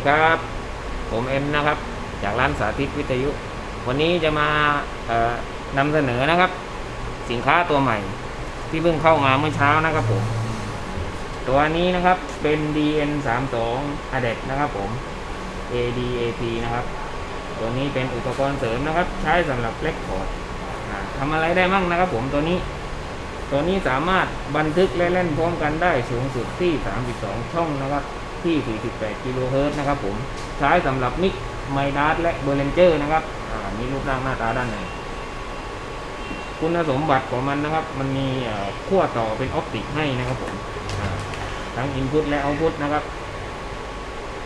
ดีครับ ผมเอ็มนะครับ จากร้านสาธิตวิทยุ วันนี้จะมาเอ่อนำเสนอนะครับ สินค้าตัวใหม่ ที่เพิ่งเข้ามาเมื่อเช้านะครับผม ตัวนี้นะครับเป็น DN 3 2 a d e t นะครับผม ADAP นะครับ ตัวนี้เป็นอุปกรณ์เสริมนะครับ ใช้สำหรับเล็กพอร์ดทำอะไรได้มั่งนะครับผมตัวนี้ตัวนี้สามารถบันทึกและเล่นพร้อมกันได้สูงสุดที่ 32 ช่องนะครับ ที่ 48 กิโลเฮิรตซ์นะครับผมใช้สำหรับมิกไมดัสและเบอร์เลนเจอร์นะครับอ่ามีรูปร่างหน้าตาด้านในคุณสมบัติของมันนะครับ มันมีขั้วต่อเป็นออปติกให้นะครับผมทั้งอินพุตและเอาพุตนะครับ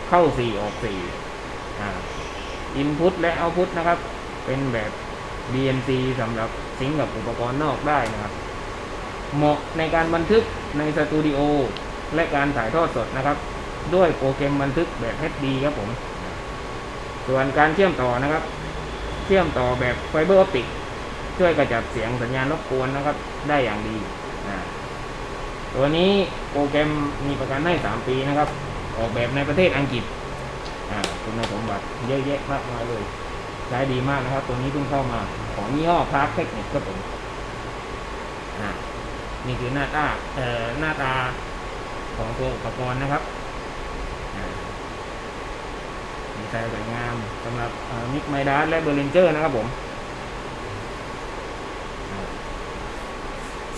เข้า 4 ออก4อ่าอินพุตและเอาพุตนะครับ เป็นแบบ BNC สำหรับซิงกับอุปกรณ์นอกได้นะครับ เหมาะในการบันทึกในสตูดิโอและการถ่ายทอดสดนะครับ ด้วยโปรแกรมบันทึกแบบ HD ครับผม ส่วนการเชื่อมต่อนะครับ เชื่อมต่อแบบไฟเบอร์ออปติกช่วยกระจัดเสียงสัญญาณรบกวนนะครับ ได้อย่างดีตัวนี้โปรแกรมมีประกันให้ 3 ปีนะครับ ออกแบบในประเทศอังกฤษคุณสมบัติเยอะแยะมากมายเลยใช้ดีมากนะครับ ตัวนี้เพิ่งเข้ามาของยี่ห้อพาร์คเทคนิคครับผมนี่คือหน้าตาเอ่อหน้าตาของตัวอุปกรณ์นะครับ ดีไซน์สวยงามสำหรับมิกไมดัสและเบอร์เลนเจอร์นะครับผม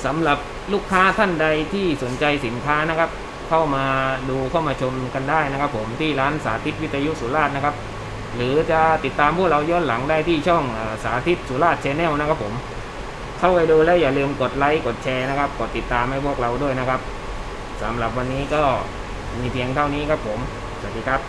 สำหรับลูกค้าท่านใดที่สนใจสินค้านะครับ เข้ามาดูเข้ามาชมกันได้นะครับ ผมที่ร้านสาธิตวิทยุสุราษฎร์นะครับ หรือจะติดตามพวกเราย้อนหลังได้ที่ช่องสาธิตสุราษฎร์ชแนลนะครับผมเข้าไปดูแล้วอย่าลืมกดไลค์กดแชร์นะครับ กดติดตามให้พวกเราด้วยนะครับสำหรับวันนี้ก็มีเพียงเท่านี้ครับผม สวัสดีครับ